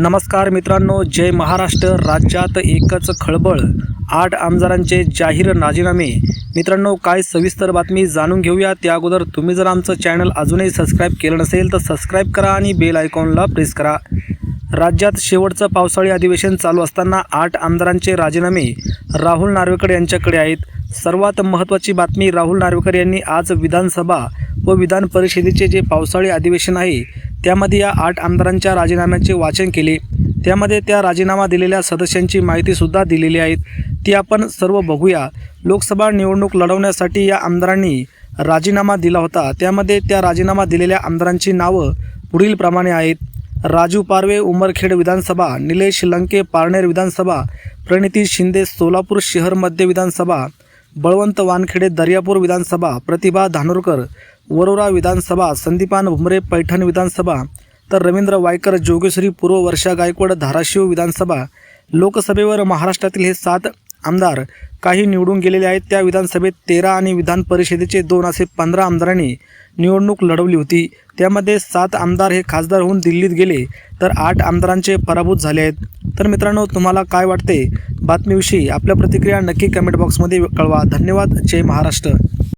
नमस्कार मित्रांनो जय महाराष्ट्र. राज्यात एकच खळबळ आठ आमदारांचे जाहीर राजीनामे. मित्रांनो काय सविस्तर बातमी जाणून घेऊया. त्या अगोदर तुम्ही जर आमचं चॅनल अजूनही सबस्क्राईब केलं नसेल तर सबस्क्राईब करा आणि बेल आयकॉनला प्रेस करा. राज्यात शेवटचं पावसाळी अधिवेशन चालू असताना आठ आमदारांचे राजीनामे राहुल नार्वेकर यांच्याकडे आहेत. सर्वात महत्त्वाची बातमी राहुल नार्वेकर यांनी आज विधानसभा व विधान परिषदेचे जे पावसाळी अधिवेशन आहे त्यामध्ये या आठ आमदारांच्या राजीनाम्याचे वाचन केले. त्यामध्ये त्या राजीनामा दिलेल्या सदस्यांची माहितीसुद्धा दिलेली आहे. ती आपण सर्व बघूया. लोकसभा निवडणूक लढवण्यासाठी या आमदारांनी राजीनामा दिला होता. त्यामध्ये त्या राजीनामा दिलेल्या आमदारांची नावं पुढीलप्रमाणे आहेत. राजू पारवे उमरखेड विधानसभा निलेश लंके पारनेर विधानसभा प्रणिती शिंदे सोलापूर शहर मध्य विधानसभा बळवंत वानखेडे दर्यापूर विधानसभा प्रतिभा धानोरकर वरोरा विधानसभा संदीपान भुमरे पैठण विधानसभा तर रवींद्र वायकर जोगेश्वरी पूर्व वर्षा गायकवाड धाराशिव विधानसभा लोकसभेवर महाराष्ट्रातील हे सात आमदार काही निवडून गेलेले आहेत. त्या विधानसभेत तेरा आणि विधान परिषदेचे दोन असे पंधरा आमदारांनी निवडणूक लढवली होती. त्यामध्ये सात आमदार हे खासदार होऊन दिल्लीत गेले तर आठ आमदारांचे पराभूत झाले आहेत. तर मित्रांनो तुम्हाला काय वाटते? बातमीविषयी आपल्या प्रतिक्रिया नक्की कमेंट बॉक्समध्ये कळवा. धन्यवाद. जय महाराष्ट्र.